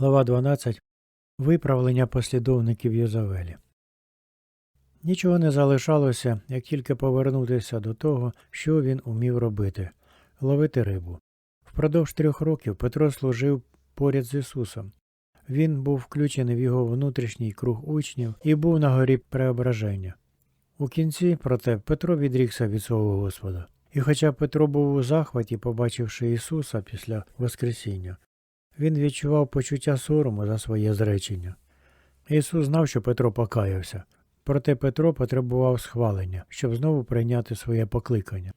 Глава 12. Виправлення послідовників Єзавелі. Нічого не залишалося, як тільки повернутися до того, що він умів робити ловити рибу. Впродовж трьох років Петро служив поряд з Ісусом. Він був включений в його внутрішній круг учнів і був на горі преображення. У кінці, проте, Петро відрікся від свого Господа. І хоча Петро був у захваті, побачивши Ісуса після Воскресіння, він відчував почуття сорому за своє зречення. Ісус знав, що Петро покаявся, проте Петро потребував схвалення, щоб знову прийняти своє покликання.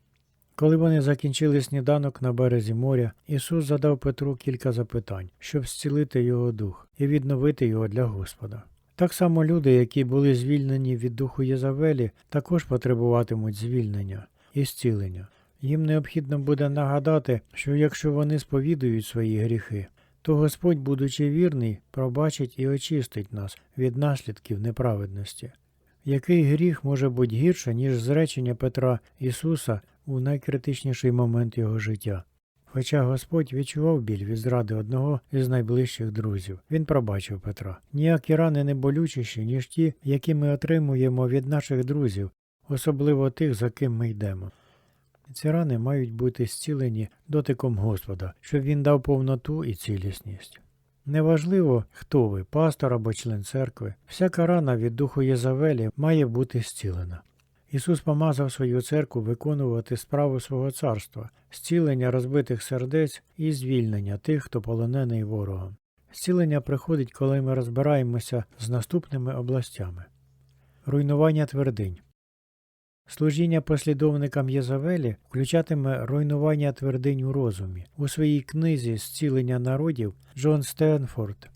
Коли вони закінчили сніданок на березі моря, Ісус задав Петру кілька запитань, щоб зцілити його дух і відновити його для Господа. Так само люди, які були звільнені від духу Єзавелі, також потребуватимуть звільнення і зцілення. Їм необхідно буде нагадати, що якщо вони сповідують свої гріхи, то Господь, будучи вірний, пробачить і очистить нас від наслідків неправедності. Який гріх може бути гірше, ніж зречення Петра Ісуса у найкритичніший момент його життя? Хоча Господь відчував біль від зради одного із найближчих друзів, він пробачив Петра. Ніякі рани не болючіші, ніж ті, які ми отримуємо від наших друзів, особливо тих, за ким ми йдемо. Ці рани мають бути зцілені дотиком Господа, щоб він дав повноту і цілісність. Неважливо, хто ви, пастор або член церкви, всяка рана від духу Єзавелі має бути зцілена. Ісус помазав свою церкву виконувати справу свого царства, зцілення розбитих сердець і звільнення тих, хто полонений ворогом. Зцілення приходить, коли ми розбираємося з наступними областями. Руйнування твердинь. Служіння послідовникам Єзавелі включатиме руйнування твердинь у розумі. У своїй книзі Зцілення народів Джон Стенфорд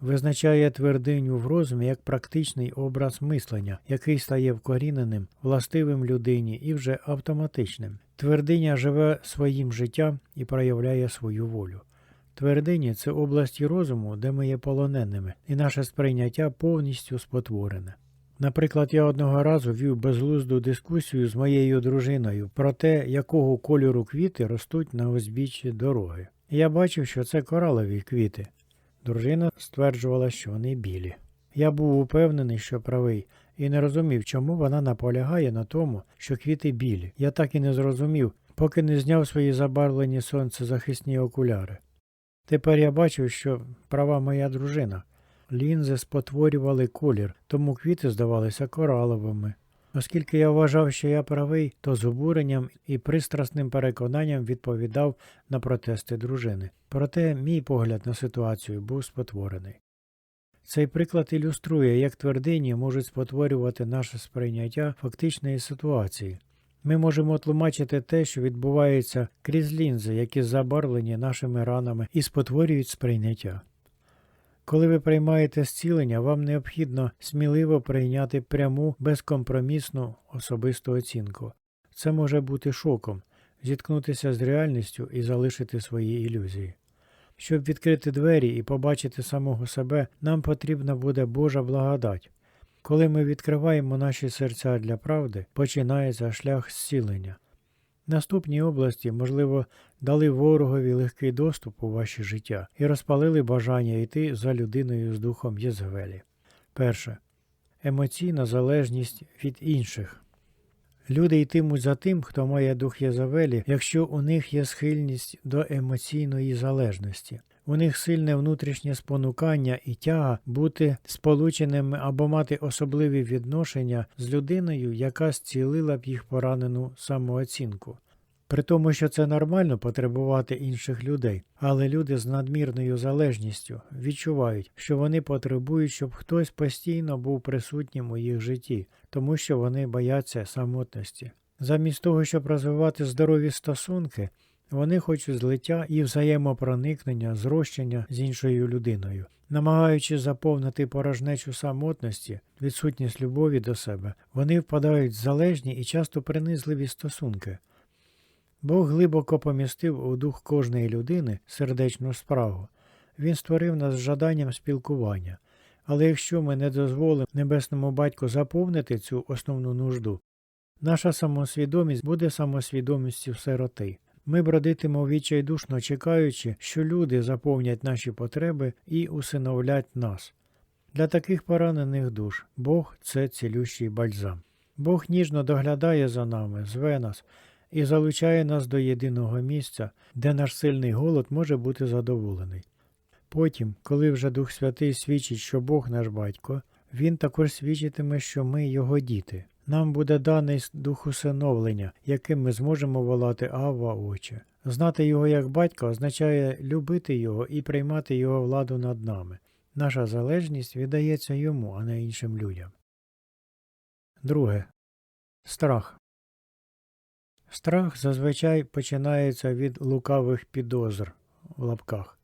визначає твердиню в розумі як практичний образ мислення, який стає вкоріненим, властивим людині і вже автоматичним. Твердиня живе своїм життям і проявляє свою волю. Твердині це області розуму, де ми є полоненими, і наше сприйняття повністю спотворене. Наприклад, я одного разу вів безглузду дискусію з моєю дружиною про те, якого кольору квіти ростуть на узбіччі дороги. Я бачив, що це коралові квіти. Дружина стверджувала, що вони білі. Я був упевнений, що правий, і не розумів, чому вона наполягає на тому, що квіти білі. Я так і не зрозумів, поки не зняв свої забарвлені сонцезахисні окуляри. Тепер я бачив, що права моя дружина. Лінзи спотворювали колір, тому квіти здавалися кораловими. Оскільки я вважав, що я правий, то з обуренням і пристрасним переконанням відповідав на протести дружини. Проте мій погляд на ситуацію був спотворений. Цей приклад ілюструє, як твердині можуть спотворювати наше сприйняття фактичної ситуації. Ми можемо тлумачити те, що відбувається крізь лінзи, які забарвлені нашими ранами і спотворюють сприйняття. Коли ви приймаєте зцілення, вам необхідно сміливо прийняти пряму, безкомпромісну особисту оцінку. Це може бути шоком, зіткнутися з реальністю і залишити свої ілюзії. Щоб відкрити двері і побачити самого себе, нам потрібна буде Божа благодать. Коли ми відкриваємо наші серця для правди, починається шлях зцілення. Наступні області, можливо, дали ворогові легкий доступ у ваше життя і розпалили бажання йти за людиною з духом Єзгвелі. Перше. Емоційна залежність від інших. Люди йтимуть за тим, хто має дух Єзавелі, якщо у них є схильність до емоційної залежності. У них сильне внутрішнє спонукання і тяга бути сполученими або мати особливі відношення з людиною, яка зцілила б їх поранену самооцінку. При тому, що це нормально потребувати інших людей, але люди з надмірною залежністю відчувають, що вони потребують, щоб хтось постійно був присутнім у їх житті, тому що вони бояться самотності. Замість того, щоб розвивати здорові стосунки, вони хочуть злиття і взаємопроникнення, зрощення з іншою людиною. Намагаючись заповнити порожнечу самотності, відсутність любові до себе, вони впадають в залежні і часто принизливі стосунки. Бог глибоко помістив у дух кожної людини сердечну спрагу. Він створив нас з жаданням спілкування. Але якщо ми не дозволимо Небесному Батьку заповнити цю основну нужду, наша самосвідомість буде самосвідомістю сироти. Ми бродитимо відчайдушно чекаючи, що люди заповнять наші потреби і усиновлять нас. Для таких поранених душ Бог це цілющий бальзам. Бог ніжно доглядає за нами, зве нас і залучає нас до єдиного місця, де наш сильний голод може бути задоволений. Потім, коли вже Дух Святий свідчить, що Бог наш батько, Він також свідчитиме, що ми його діти. Нам буде даний дух усиновлення, яким ми зможемо волати Авва Отче. Знати його як батька означає любити його і приймати його владу над нами. Наша залежність віддається йому, а не іншим людям. Друге. Страх. Страх зазвичай починається від лукавих підозр в лапках.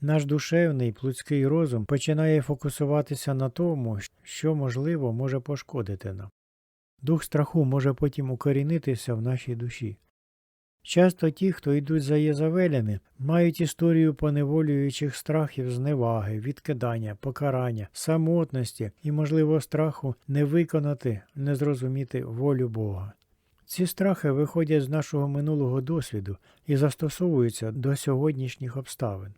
Наш душевний плотський розум починає фокусуватися на тому, що, можливо, може пошкодити нам. Дух страху може потім укорінитися в нашій душі. Часто ті, хто йдуть за Єзавелями, мають історію поневолюючих страхів зневаги, відкидання, покарання, самотності і, можливо, страху не виконати, не зрозуміти волю Бога. Ці страхи виходять з нашого минулого досвіду і застосовуються до сьогоднішніх обставин.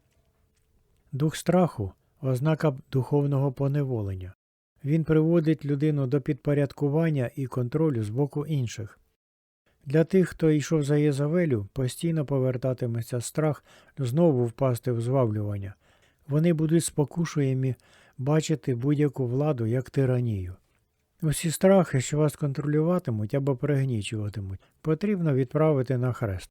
Дух страху ознака духовного поневолення. Він приводить людину до підпорядкування і контролю з боку інших. Для тих, хто йшов за Єзавелю, постійно повертатиметься страх знову впасти в звавлювання. Вони будуть спокушуємі бачити будь-яку владу як тиранію. Усі страхи, що вас контролюватимуть або пригнічуватимуть, потрібно відправити на хрест.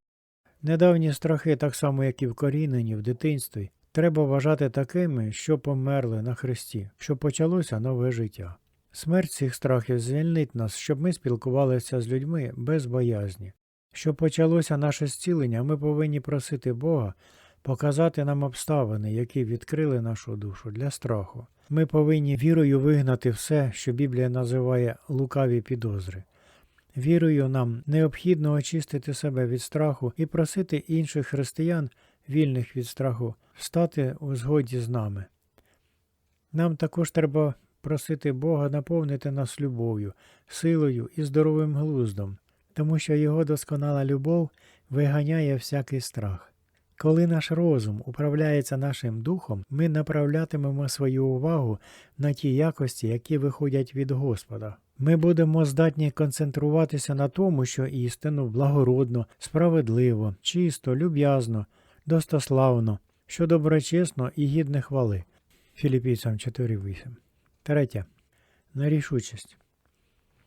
Недавні страхи, так само як і вкорінені в дитинстві, треба вважати такими, що померли на хресті, що почалося нове життя. Смерть цих страхів звільнить нас, щоб ми спілкувалися з людьми без боязні. Щоб почалося наше зцілення, ми повинні просити Бога показати нам обставини, які відкрили нашу душу для страху. Ми повинні вірою вигнати все, що Біблія називає лукаві підозри. Вірою нам необхідно очистити себе від страху і просити інших християн, вільних від страху, стати у згоді з нами. Нам також треба просити Бога наповнити нас любов'ю, силою і здоровим глуздом, тому що Його досконала любов виганяє всякий страх. Коли наш розум управляється нашим духом, ми направлятимемо свою увагу на ті якості, які виходять від Господа. Ми будемо здатні концентруватися на тому, що істинно, благородно, справедливо, чисто, люб'язно, достославно, що доброчесно і гідне хвали. Філіпійцям 4.8. Третє. Нерішучість.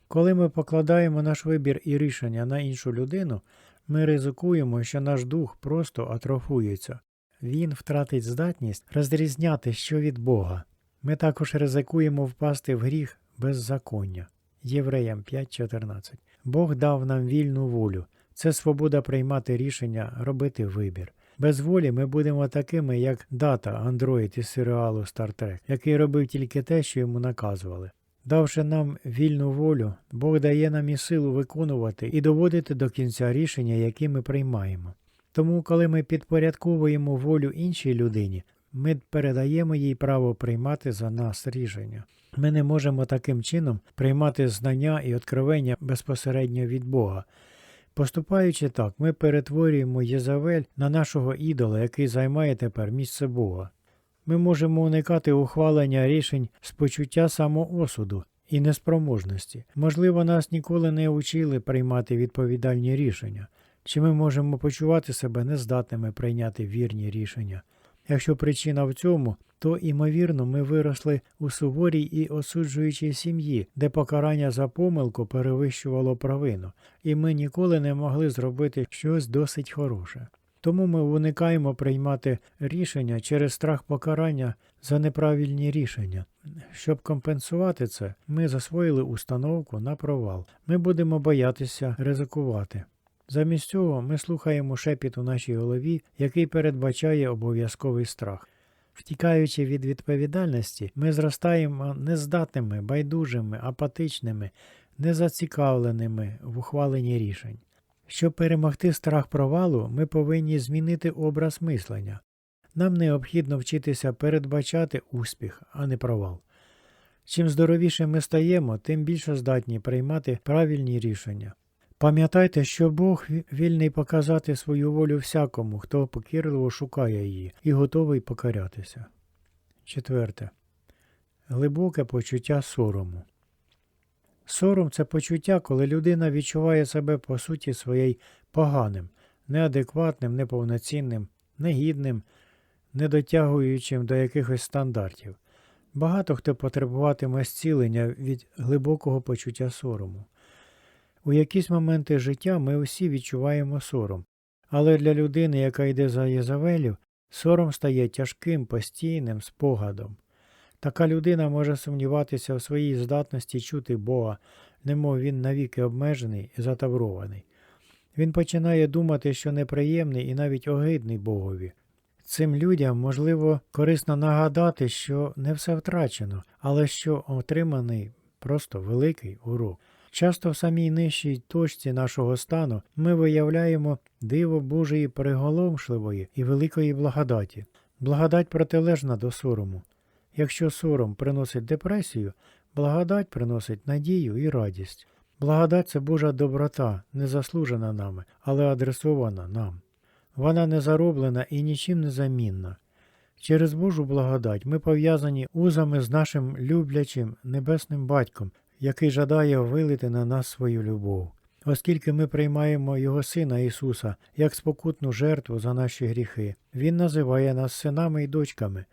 Коли ми покладаємо наш вибір і рішення на іншу людину, ми ризикуємо, що наш дух просто атрофується. Він втратить здатність розрізняти, що від Бога. Ми також ризикуємо впасти в гріх беззаконня. Євреям 5.14. Бог дав нам вільну волю. Це свобода приймати рішення, робити вибір. Без волі ми будемо такими, як дата андроїд із серіалу Star Trek, який робив тільки те, що йому наказували. Давши нам вільну волю, Бог дає нам і силу виконувати і доводити до кінця рішення, які ми приймаємо. Тому, коли ми підпорядковуємо волю іншій людині, ми передаємо їй право приймати за нас рішення. Ми не можемо таким чином приймати знання і откровення безпосередньо від Бога. Поступаючи так, ми перетворюємо Єзавель на нашого ідола, який займає тепер місце Бога. Ми можемо уникати ухвалення рішень з почуття самоосуду і неспроможності. Можливо, нас ніколи не учили приймати відповідальні рішення, чи ми можемо почувати себе нездатними прийняти вірні рішення. Якщо причина в цьому, то, ймовірно, ми виросли у суворій і осуджуючій сім'ї, де покарання за помилку перевищувало провину, і ми ніколи не могли зробити щось досить хороше. Тому ми уникаємо приймати рішення через страх покарання за неправильні рішення. Щоб компенсувати це, ми засвоїли установку на провал. Ми будемо боятися ризикувати. Замість цього ми слухаємо шепіт у нашій голові, який передбачає обов'язковий страх. Втікаючи від відповідальності, ми зростаємо нездатними, байдужими, апатичними, незацікавленими в ухваленні рішень. Щоб перемогти страх провалу, ми повинні змінити образ мислення. Нам необхідно вчитися передбачати успіх, а не провал. Чим здоровіше ми стаємо, тим більше здатні приймати правильні рішення. Пам'ятайте, що Бог вільний показати свою волю всякому, хто покірливо шукає її і готовий покорятися. Четверте. Глибоке почуття сорому. Сором це почуття, коли людина відчуває себе по суті своєї поганим, неадекватним, неповноцінним, негідним, недотягуючим до якихось стандартів. Багато хто потребуватиме зцілення від глибокого почуття сорому. У якісь моменти життя ми усі відчуваємо сором, але для людини, яка йде за Єзавелів, сором стає тяжким постійним спогадом. Така людина може сумніватися в своїй здатності чути Бога, немов він навіки обмежений і затаврований. Він починає думати, що неприємний і навіть огидний Богові. Цим людям, можливо, корисно нагадати, що не все втрачено, але що отриманий просто великий урок. Часто в самій нижчій точці нашого стану ми виявляємо диво Божої приголомшливої і великої благодаті. Благодать протилежна до сорому. Якщо сором приносить депресію, благодать приносить надію і радість. Благодать це Божа доброта, не заслужена нами, але адресована нам. Вона не зароблена і нічим не замінна. Через Божу благодать ми пов'язані узами з нашим люблячим небесним батьком, який жадає вилити на нас свою любов. Оскільки ми приймаємо Його Сина Ісуса як спокутну жертву за наші гріхи, Він називає нас синами і дочками.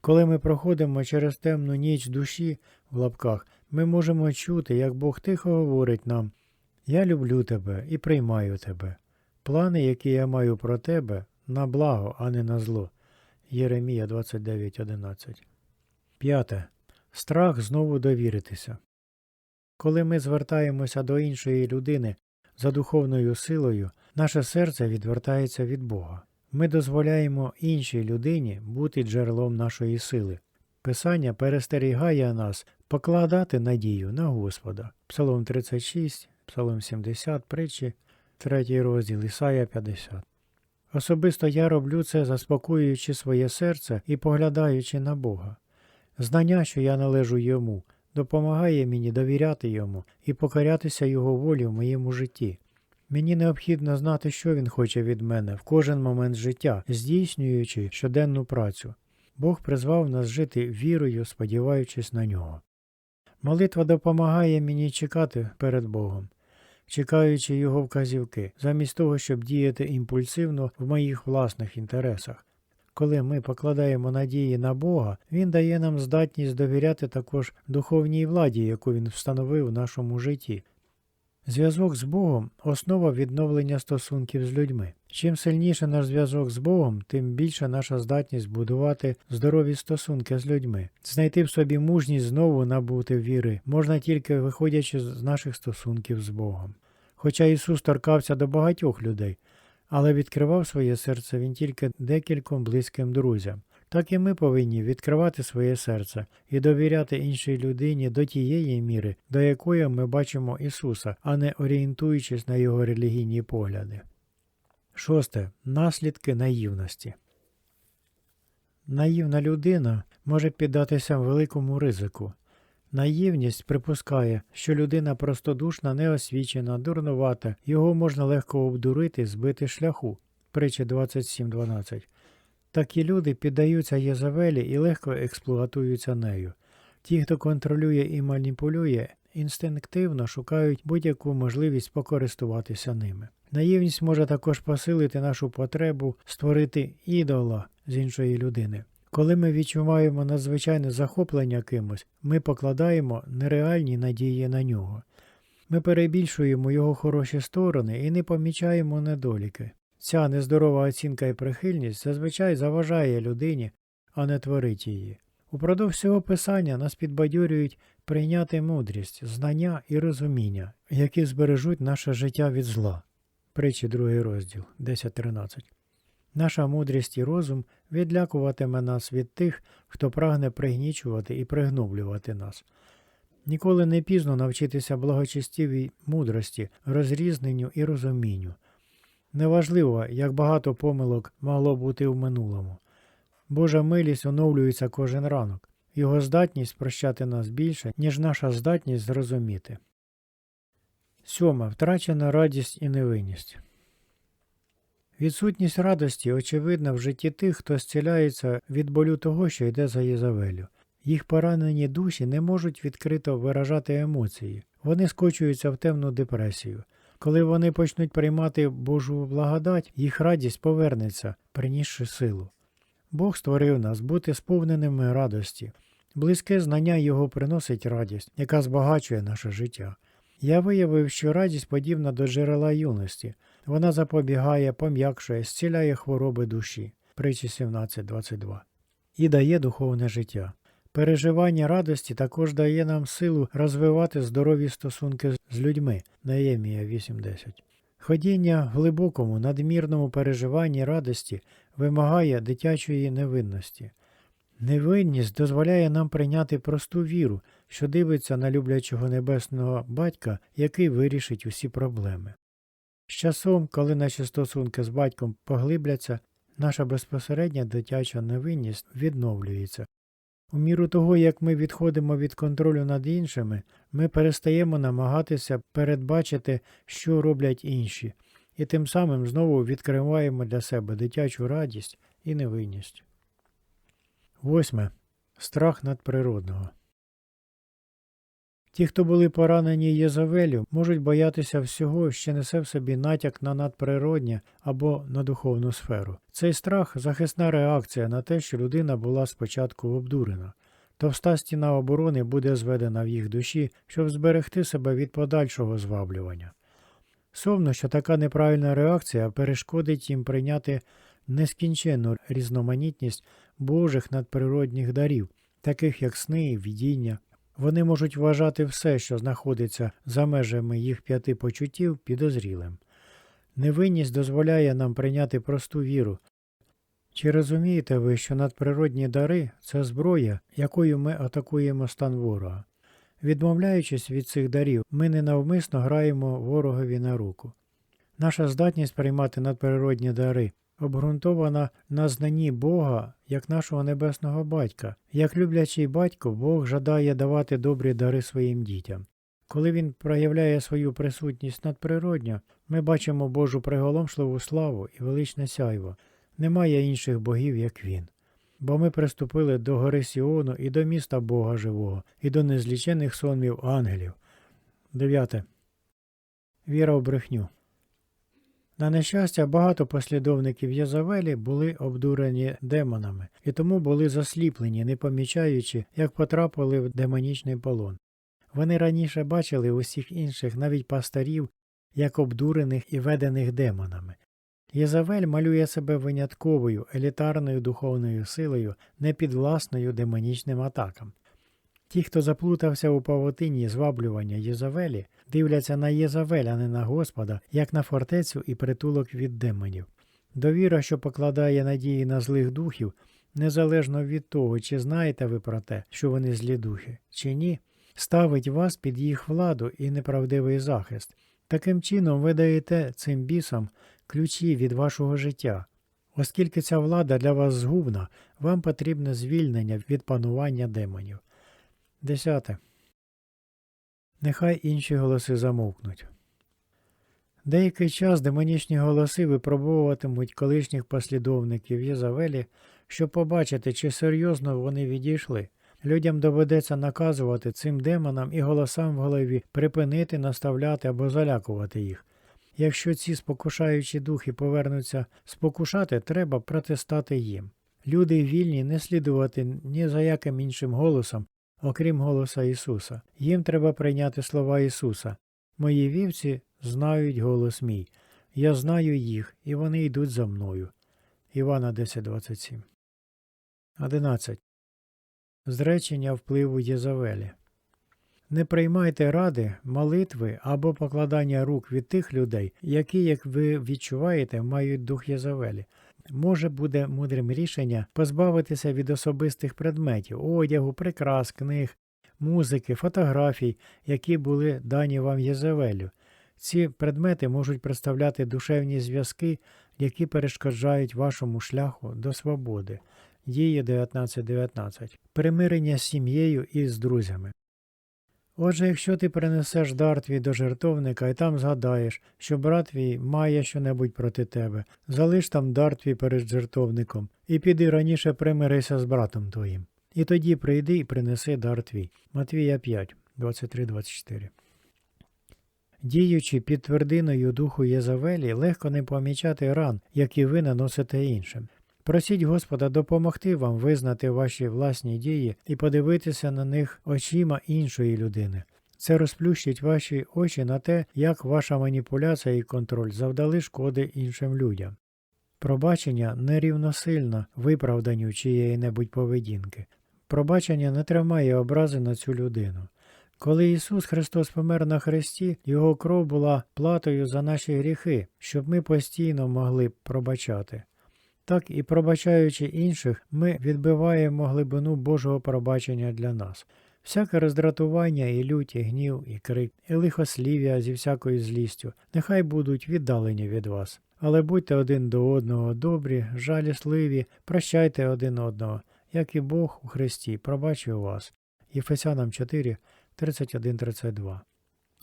Коли ми проходимо через темну ніч душі в лапках, ми можемо чути, як Бог тихо говорить нам Я люблю тебе і приймаю тебе. Плани, які я маю про тебе, на благо, а не на зло. Єремія 29.11. П'яте. Страх знову довіритися. Коли ми звертаємося до іншої людини за духовною силою, наше серце відвертається від Бога. Ми дозволяємо іншій людині бути джерелом нашої сили. Писання перестерігає нас покладати надію на Господа. Псалом 36, Псалом 70, притчі, 3 розділ Ісая 50. Особисто я роблю це, заспокоюючи своє серце і поглядаючи на Бога. Знання, що я належу йому, допомагає мені довіряти йому і покорятися його волі в моєму житті. Мені необхідно знати, що він хоче від мене в кожен момент життя, здійснюючи щоденну працю. Бог призвав нас жити вірою, сподіваючись на нього. Молитва допомагає мені чекати перед Богом, чекаючи його вказівки, замість того, щоб діяти імпульсивно в моїх власних інтересах. Коли ми покладаємо надії на Бога, Він дає нам здатність довіряти також духовній владі, яку він встановив в нашому житті. Зв'язок з Богом основа відновлення стосунків з людьми. Чим сильніше наш зв'язок з Богом, тим більше наша здатність будувати здорові стосунки з людьми. Знайти в собі мужність знову набути віри можна тільки виходячи з наших стосунків з Богом. Хоча Ісус торкався до багатьох людей, але відкривав своє серце він тільки декільком близьким друзям. Так і ми повинні відкривати своє серце і довіряти іншій людині до тієї міри, до якої ми бачимо Ісуса, а не орієнтуючись на його релігійні погляди. Шосте. Наслідки наївності. Наївна людина може піддатися великому ризику. Наївність припускає, що людина простодушна, неосвічена, дурнувата, його можна легко обдурити, збити шляху. Притча 27.12. Такі люди піддаються Єзавелі і легко експлуатуються нею. Ті, хто контролює і маніпулює, інстинктивно шукають будь-яку можливість покористуватися ними. Наївність може також посилити нашу потребу створити ідола з іншої людини. Коли ми відчуваємо надзвичайне захоплення кимось, ми покладаємо нереальні надії на нього. Ми перебільшуємо його хороші сторони і не помічаємо недоліки. Ця нездорова оцінка і прихильність зазвичай заважає людині, а не творить її. Упродовж всього писання нас підбадьорюють прийняти мудрість, знання і розуміння, які збережуть наше життя від зла. Притчі 2 розділ 10.13. Наша мудрість і розум відлякуватиме нас від тих, хто прагне пригнічувати і пригноблювати нас. Ніколи не пізно навчитися благочестивій мудрості, розрізненню і розумінню. Неважливо, як багато помилок могло бути в минулому. Божа милість оновлюється кожен ранок, його здатність прощати нас більше, ніж наша здатність зрозуміти. Сьома. Втрачена радість і невинність. Відсутність радості очевидна в житті тих, хто зціляється від болю того, що йде за Єзавелю. Їх поранені душі не можуть відкрито виражати емоції. Вони скочуються в темну депресію. Коли вони почнуть приймати Божу благодать, їх радість повернеться, принісши силу. Бог створив нас бути сповненими радості. Близьке знання Його приносить радість, яка збагачує наше життя. Я виявив, що радість подібна до джерела юності. Вона запобігає, пом'якшує, зціляє хвороби душі. Притчі 17.22. І дає духовне життя. Переживання радості також дає нам силу розвивати здорові стосунки з людьми. Наємія 8.10. Ходіння в глибокому, надмірному переживанні радості вимагає дитячої невинності. Невинність дозволяє нам прийняти просту віру, що дивиться на люблячого небесного батька, який вирішить усі проблеми. З часом, коли наші стосунки з батьком поглибляться, наша безпосередня дитяча невинність відновлюється. У міру того, як ми відходимо від контролю над іншими, ми перестаємо намагатися передбачити, що роблять інші, і тим самим знову відкриваємо для себе дитячу радість і невинність. Восьме. Страх надприродного. Ті, хто були поранені Єзавелю, можуть боятися всього, що несе в собі натяк на надприроднє або на духовну сферу. Цей страх захисна реакція на те, що людина була спочатку обдурена. Товста стіна оборони буде зведена в їх душі, щоб зберегти себе від подальшого зваблювання. Сумно, що така неправильна реакція перешкодить їм прийняти нескінченну різноманітність Божих надприродних дарів, таких як сни і видіння. Вони можуть вважати все, що знаходиться за межами їх п'яти почуттів, підозрілим. Невинність дозволяє нам прийняти просту віру. Чи розумієте ви, що надприродні дари це зброя, якою ми атакуємо стан ворога? Відмовляючись від цих дарів, ми ненавмисно граємо ворогові на руку. Наша здатність приймати надприродні дари обґрунтована на знанні Бога як нашого небесного батька. Як люблячий батько, Бог жадає давати добрі дари своїм дітям. Коли він проявляє свою присутність надприродньо, ми бачимо Божу приголомшливу славу і величне сяйво. Немає інших богів, як він. Бо ми приступили до гори Сіону і до міста Бога Живого, і до незлічених сонмів ангелів. 9. Віра в брехню. На нещастя, багато послідовників Язавелі були обдурені демонами і тому були засліплені, не помічаючи, як потрапили в демонічний полон. Вони раніше бачили усіх інших, навіть пастарів, як обдурених і ведених демонами. Єзавель малює себе винятковою, елітарною духовною силою, непідвласною демонічним атакам. Ті, хто заплутався у павутині зваблювання Єзавелі, дивляться на Єзавель, а не на Господа, як на фортецю і притулок від демонів. Довіра, що покладає надії на злих духів, незалежно від того, чи знаєте ви про те, що вони злі духи, чи ні, ставить вас під їх владу і неправдивий захист. Таким чином ви даєте цим бісам ключі від вашого життя. Оскільки ця влада для вас згубна, вам потрібне звільнення від панування демонів. Десяте. Нехай інші голоси замовкнуть. Деякий час демонічні голоси випробовуватимуть колишніх послідовників Єзавелі, щоб побачити, чи серйозно вони відійшли. Людям доведеться наказувати цим демонам і голосам в голові припинити, наставляти або залякувати їх. Якщо ці спокушаючі духи повернуться спокушати, треба протистати їм. Люди вільні не слідувати ні за яким іншим голосом, окрім голоса Ісуса. Їм треба прийняти слова Ісуса. Мої вівці знають голос мій. Я знаю їх, і вони йдуть за мною. Івана 10.27 11. Зречення впливу Єзавелі. Не приймайте ради, молитви або покладання рук від тих людей, які, як ви відчуваєте, мають дух Єзавелі. Може буде мудрим рішення позбавитися від особистих предметів, одягу, прикрас, книг, музики, фотографій, які були дані вам Єзавелю. Ці предмети можуть представляти душевні зв'язки, які перешкоджають вашому шляху до свободи. Дії 19.19. Примирення з сім'єю і з друзями. Отже, якщо ти принесеш дар твій до жертовника і там згадаєш, що брат твій має щонебудь проти тебе, залиш там дар твій перед жертовником, і піди раніше примирися з братом твоїм. І тоді прийди і принеси дар твій. Матвія 5, 23-24. Діючи під твердиною духу Єзавелі, легко не помічати ран, які ви наносите іншим. Просіть Господа допомогти вам визнати ваші власні дії і подивитися на них очима іншої людини. Це розплющить ваші очі на те, як ваша маніпуляція і контроль завдали шкоди іншим людям. Пробачення нерівносильно виправданню чиєї-небудь поведінки. Пробачення не тримає образи на цю людину. Коли Ісус Христос помер на хресті, Його кров була платою за наші гріхи, щоб ми постійно могли пробачати. Так і пробачаючи інших, ми відбиваємо глибину Божого пробачення для нас. Всяке роздратування, і лють, і гнів, і крик, і лихослів'я зі всякою злістю, нехай будуть віддалені від вас. Але будьте один до одного добрі, жалісливі, прощайте один одного, як і Бог у Христі пробачив вас. Єфесянам 4, 31-32.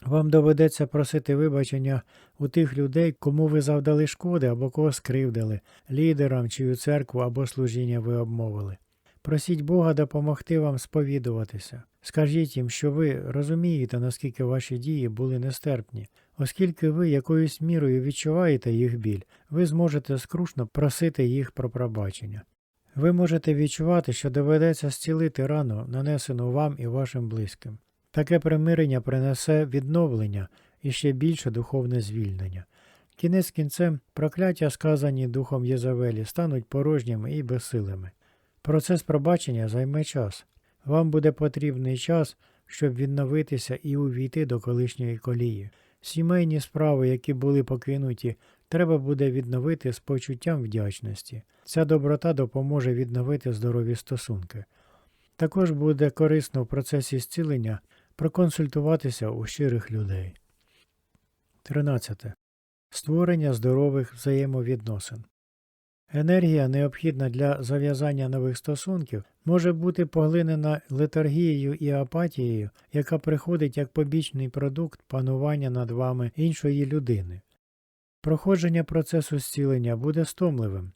Вам доведеться просити вибачення у тих людей, кому ви завдали шкоди або кого скривдили, лідерам, чию церкву або служіння ви обмовили. Просіть Бога допомогти вам сповідуватися. Скажіть їм, що ви розумієте, наскільки ваші дії були нестерпні. Оскільки ви якоюсь мірою відчуваєте їх біль, ви зможете скрушно просити їх про пробачення. Ви можете відчувати, що доведеться зцілити рану, нанесену вам і вашим близьким. Таке примирення принесе відновлення і ще більше духовне звільнення. Кінець кінцем прокляття, сказані духом Єзавелі, стануть порожніми і безсилими. Процес пробачення займе час. Вам буде потрібний час, щоб відновитися і увійти до колишньої колії. Сімейні справи, які були покинуті, треба буде відновити з почуттям вдячності. Ця доброта допоможе відновити здорові стосунки. Також буде корисно в процесі зцілення проконсультуватися у щирих людей. 13. Створення здорових взаємовідносин. Енергія, необхідна для зав'язання нових стосунків, може бути поглинена летаргією і апатією, яка приходить як побічний продукт панування над вами іншої людини. Проходження процесу зцілення буде стомливим.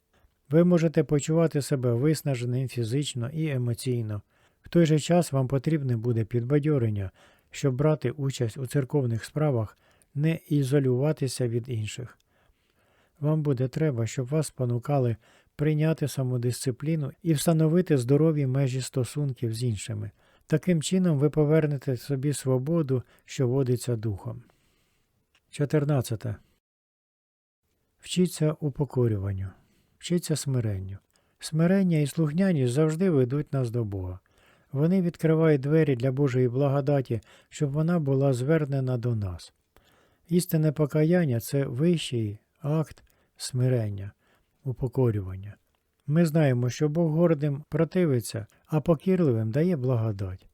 Ви можете почувати себе виснаженим фізично і емоційно. В той же час вам потрібне буде підбадьорення, щоб брати участь у церковних справах, не ізолюватися від інших. Вам буде треба, щоб вас спонукали прийняти самодисципліну і встановити здорові межі стосунків з іншими. Таким чином ви повернете собі свободу, що водиться духом. 14. Вчіться упокорюванню. Вчіться смиренню. Смирення і слухняність завжди ведуть нас до Бога. Вони відкривають двері для Божої благодаті, щоб вона була звернена до нас. Істинне покаяння це вищий акт смирення, упокорювання. Ми знаємо, що Бог гордим противиться, а покірливим дає благодать.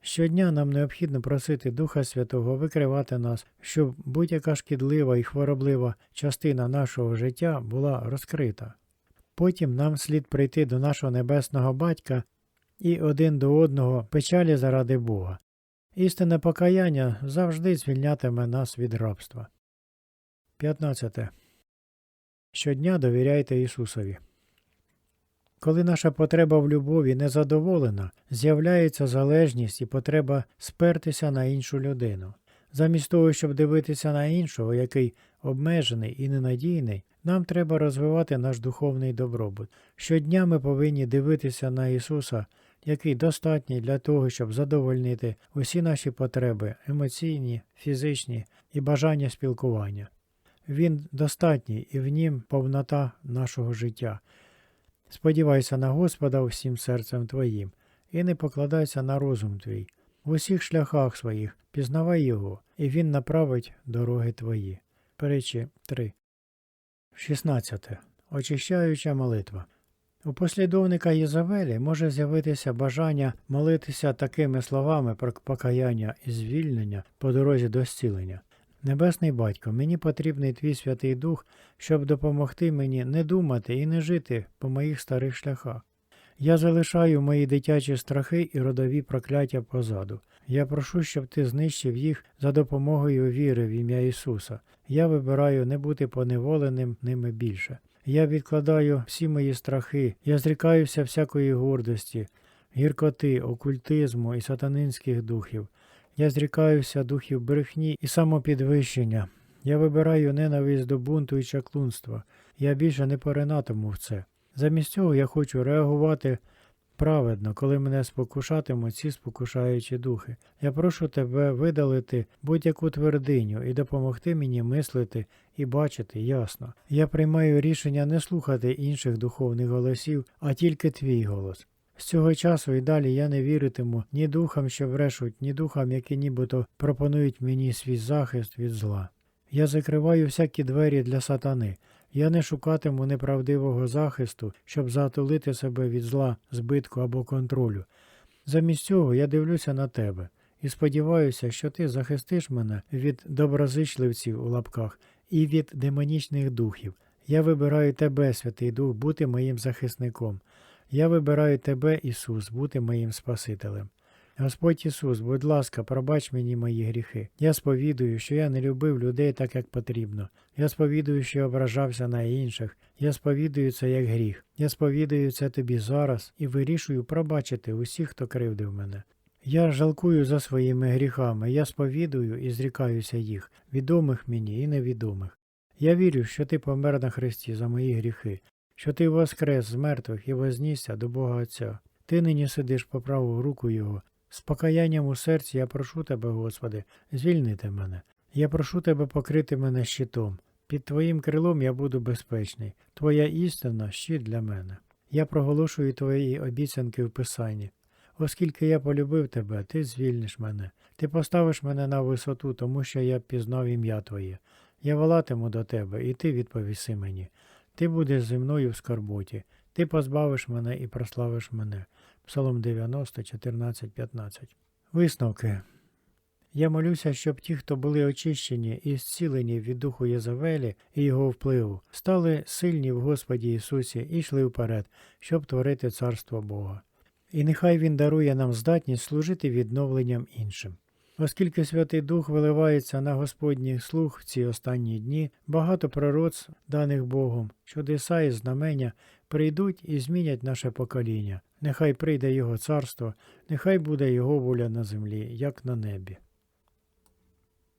Щодня нам необхідно просити Духа Святого викривати нас, щоб будь-яка шкідлива і хвороблива частина нашого життя була розкрита. Потім нам слід прийти до нашого небесного батька і один до одного печалі заради Бога. Істинне покаяння завжди звільнятиме нас від рабства. 15. Щодня довіряйте Ісусові. Коли наша потреба в любові не задоволена, з'являється залежність і потреба спертися на іншу людину. Замість того, щоб дивитися на іншого, який обмежений і ненадійний, нам треба розвивати наш духовний добробут. Щодня ми повинні дивитися на Ісуса, який достатній для того, щоб задовольнити усі наші потреби емоційні, фізичні і бажання спілкування. Він достатній і в нім повнота нашого життя. Сподівайся на Господа всім серцем твоїм, і не покладайся на розум твій. В усіх шляхах своїх пізнавай його, і він направить дороги твої. Перечі 3. 16. Очищаюча молитва. У послідовника Єзавелі може з'явитися бажання молитися такими словами про покаяння і звільнення по дорозі до зцілення. Небесний батько, мені потрібний твій Святий Дух, щоб допомогти мені не думати і не жити по моїх старих шляхах. Я залишаю мої дитячі страхи і родові прокляття позаду. Я прошу, щоб ти знищив їх за допомогою віри в ім'я Ісуса. Я вибираю не бути поневоленим ними більше. Я відкладаю всі мої страхи, я зрікаюся всякої гордості, гіркоти, окультизму і сатанинських духів. Я зрікаюся духів брехні і самопідвищення. Я вибираю ненависть до бунту і чаклунства. Я більше не поринатиму в це. Замість цього я хочу реагувати праведно, коли мене спокушатимуть ці спокушаючі духи. Я прошу тебе видалити будь-яку твердиню і допомогти мені мислити і бачити ясно. Я приймаю рішення не слухати інших духовних голосів, а тільки твій голос. З цього часу і далі я не віритиму ні духам, що брешуть, ні духам, які нібито пропонують мені свій захист від зла. Я закриваю всякі двері для сатани. Я не шукатиму неправдивого захисту, щоб затулити себе від зла, збитку або контролю. Замість цього я дивлюся на тебе і сподіваюся, що ти захистиш мене від доброзичливців у лапках і від демонічних духів. Я вибираю тебе, Святий Дух, бути моїм захисником. Я вибираю тебе, Ісус, бути моїм Спасителем. Господь Ісус, будь ласка, пробач мені мої гріхи. Я сповідую, що я не любив людей так, як потрібно. Я сповідую, що я ображався на інших. Я сповідую це як гріх. Я сповідую це тобі зараз і вирішую пробачити усіх, хто кривдив мене. Я жалкую за своїми гріхами, я сповідую і зрікаюся їх, відомих мені і невідомих. Я вірю, що ти помер на Христі за мої гріхи, що ти воскрес з мертвих і вознісся до Бога Отця. Ти нині сидиш по праву руку Його. З покаянням у серці я прошу тебе, Господи, звільнити мене. Я прошу тебе покрити мене щитом. Під Твоїм крилом я буду безпечний. Твоя істина щит для мене. Я проголошую твої обіцянки в Писанні. Оскільки я полюбив тебе, ти звільниш мене. Ти поставиш мене на висоту, тому що я пізнав ім'я Твоє. Я волатиму до тебе, і ти відповіси мені. Ти будеш зі мною в скорботі, ти позбавиш мене і прославиш мене. Псалом 90, 14, 15. Висновки. Я молюся, щоб ті, хто були очищені і зцілені від духу Єзавелі і його впливу, стали сильні в Господі Ісусі і йшли вперед, щоб творити царство Бога. І нехай Він дарує нам здатність служити відновленням іншим. Оскільки Святий Дух виливається на Господній слух в ці останні дні, багато пророцтв, даних Богом, чудеса і знамення прийдуть і змінять наше покоління. Нехай прийде Його царство, нехай буде Його воля на землі, як на небі.